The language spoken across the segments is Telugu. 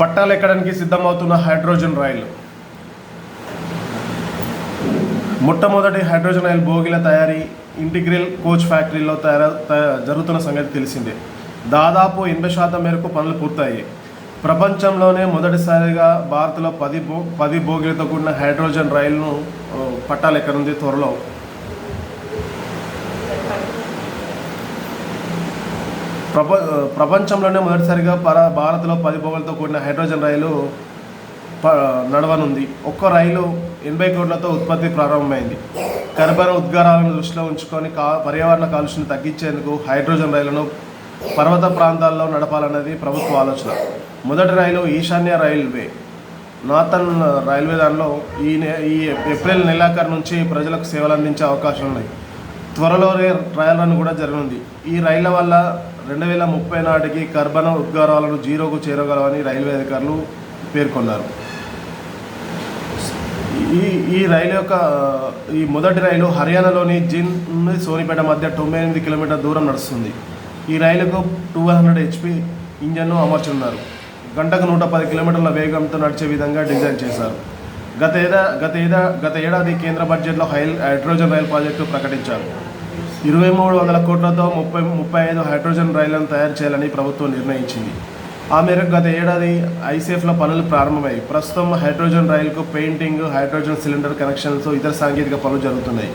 పట్టాలు ఎక్కడానికి సిద్ధమవుతున్న హైడ్రోజన్ రైలు. మొట్టమొదటి హైడ్రోజన్ ఆయిల్ బోగిల తయారీ ఇంటిగ్రల్ కోచ్ ఫ్యాక్టరీలో తయారు జరుగుతున్న సంగతి తెలిసిందే. దాదాపు ఎనభై శాతం మేరకు పనులు పూర్తయ్యాయి. ప్రపంచంలోనే మొదటిసారిగా భారత్లో పది బో పది బోగిలతో కూడిన హైడ్రోజన్ రైలును పట్టాలు ఎక్కనుంది త్వరలో ప్రప ప్రపంచంలోనే మొదటిసారిగా పర భారత్లో పది బోగలతో కూడిన హైడ్రోజన్ రైలు ప నడవనుంది. ఒక్క రైలు ఎనభై కోట్లతో ఉత్పత్తి ప్రారంభమైంది. కర్బన ఉద్గారాలను దృష్టిలో ఉంచుకొని కా పర్యావరణ కాలుష్యాన్ని తగ్గించేందుకు హైడ్రోజన్ రైలును పర్వత ప్రాంతాల్లో నడపాలన్నది ప్రభుత్వ ఆలోచన. మొదటి రైలు ఈశాన్య రైల్వే. నార్థన్ రైల్వే దానిలో ఈ నె- ఈ ఏప్రిల్ నెలాఖరు నుంచి ప్రజలకు సేవలు అందించే అవకాశం ఉన్నాయి త్వరలోనే ట్రయల్ రన్ కూడా జరగనుంది. ఈ రైళ్ళ వల్ల రెండు వేల ముప్పై నాటికి కర్బన ఉద్గారాలను జీరోకు చేరగలవని రైల్వే అధికారులు పేర్కొన్నారు. ఈ ఈ రైలు యొక్క ఈ మొదటి రైలు హర్యానాలోని జిన్ సోనిపేట మధ్య తొంభై ఎనిమిది కిలోమీటర్ దూరం నడుస్తుంది. ఈ రైలుకు టూ హండ్రెడ్ హెచ్పి ఇంజన్ను అమర్చున్నారు. గంటకు నూట పది కిలోమీటర్ల వేగంతో నడిచే విధంగా డిజైన్ చేశారు. గత ఏడా గత ఏడా గత ఏడాది కేంద్ర బడ్జెట్లో హై హైడ్రోజన్ రైలు ప్రాజెక్టు ప్రకటించారు. ఇరవై మూడు వందల కోట్లతో ముప్పై ముప్పై ఐదు హైడ్రోజన్ రైళ్ళను తయారు చేయాలని ప్రభుత్వం నిర్ణయించింది. ఆ మేరకు గత ఏడాది ఐసీఎఫ్లో పనులు ప్రారంభమయ్యాయి. ప్రస్తుతం హైడ్రోజన్ రైలుకు పెయింటింగ్ హైడ్రోజన్ సిలిండర్ కనెక్షన్స్ ఇతర సాంకేతిక పనులు జరుగుతున్నాయి.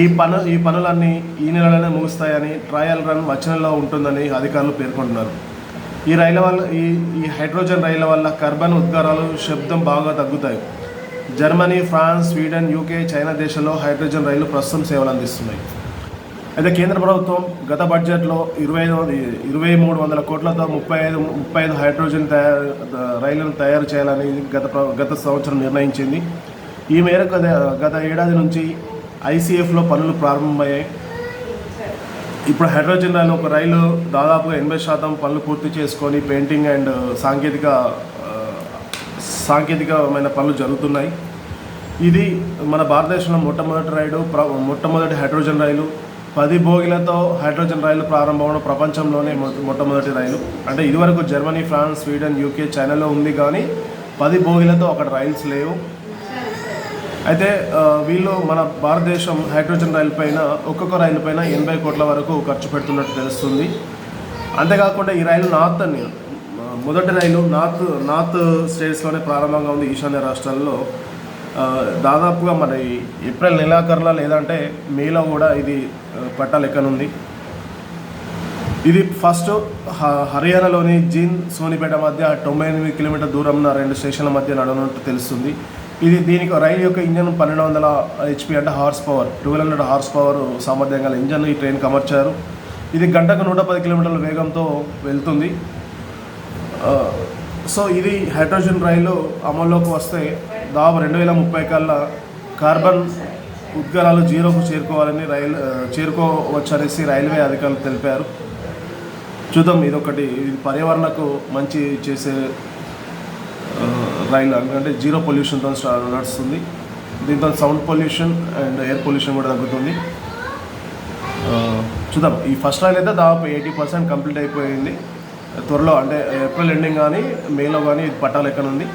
ఈ పను ఈ పనులన్నీ ఈ నెలలోనే ముగుస్తాయని ట్రయల్ రన్ వచ్చే ఉంటుందని అధికారులు పేర్కొంటున్నారు. ఈ రైళ్ళ వల్ల ఈ ఈ హైడ్రోజన్ రైళ్ళ వల్ల కార్బన్ ఉద్గారాలు శబ్దం బాగా తగ్గుతాయి. Germany France Sweden UK China దేశాల్లో హైడ్రోజన్ రైళ్ళు ప్రస్తుతం సేవలు అందిస్తున్నాయి. అయితే కేంద్ర ప్రభుత్వం గత బడ్జెట్లో ఇరవై ఐదు ఇరవై మూడు వందల కోట్లతో ముప్పై ఐదు ముప్పై ఐదు హైడ్రోజన్ తయారు రైళ్ళను తయారు చేయాలని గత ప్ర- గత సంవత్సరం నిర్ణయించింది. ఈ మేరకు గత- గత ఏడాది నుంచి ఐసీఎఫ్లో పనులు ప్రారంభమయ్యాయి. ఇప్పుడు హైడ్రోజన్ రైలు ఒక రైలు దాదాపుగా ఎనభై శాతం పనులు పూర్తి చేసుకొని పెయింటింగ్ అండ్ సాంకేతిక సాంకేతికమైన పనులు జరుగుతున్నాయి. ఇది మన భారతదేశంలో మొట్టమొదటి రైలు ప్ర- మొట్టమొదటి హైడ్రోజన్ రైలు. పది బోగిలతో హైడ్రోజన్ రైలు ప్రారంభమవడం ప్రపంచంలోనే మొ- మొట్టమొదటి రైలు. అంటే ఇదివరకు జర్మనీ ఫ్రాన్స్ స్వీడన్ యూకే చైనాలో ఉంది కానీ పది బోగిలతో అక్కడ రైల్స్ లేవు. అయితే వీళ్ళు మన భారతదేశం హైడ్రోజన్ రైలు పైన ఒక్కొక్క రైలు పైన ఎనభై కోట్ల వరకు ఖర్చు పెడుతున్నట్టు తెలుస్తుంది. అంతేకాకుండా ఈ రైలు నార్త్ అని మొదటి రైలు నార్త్ నార్త్ స్టేట్స్లోనే ప్రారంభంగా ఉంది ఈశాన్య రాష్ట్రాల్లో. దాదాపుగా మరి ఏప్రిల్ నెలాఖరులో లేదంటే మేలో కూడా ఇది పట్ట లెక్కనుంది ఇది ఫస్ట్ హ- హర్యానాలోని జీన్ సోనిపేట మధ్య తొంభై ఎనిమిది కిలోమీటర్ దూరం రెండు స్టేషన్ల మధ్య నడవనున్నట్టు తెలుస్తుంది. ఇది దీనికి రైలు యొక్క ఇంజన్ పన్నెండు వందల హెచ్పి అంటే horse power twelve hundred horse power సామర్థ్యం గల ఇంజన్ ఈ ట్రైన్కి అమర్చారు ఇది గంటకు నూట పది కిలోమీటర్ల వేగంతో వెళ్తుంది. సో ఇది హైడ్రోజన్ రైలు అమల్లోకి వస్తే దాదాపు రెండు వేల ముప్పై కల్లా కార్బన్ ఉద్గారాలు జీరోకు చేరుకోవాలని రైలు చేరుకోవచ్చు అనేసి రైల్వే అధికారులు తెలిపారు. చూద్దాం ఇదొకటి ఇది పర్యావరణకు మంచి చేసే రైలు అంటే జీరో పొల్యూషన్తో నడుస్తుంది. దీంతో sound pollution and air pollution కూడా తగ్గుతుంది. చూద్దాం ఈ ఫస్ట్ రైల్ అయితే దాదాపు ఎయిటీ పర్సెంట్ కంప్లీట్ అయిపోయింది. త్వరలో అంటే ఏప్రిల్ ఎండింగ్ కానీ మేలో కానీ ఇది పట్టాలు ఎక్కనుంది.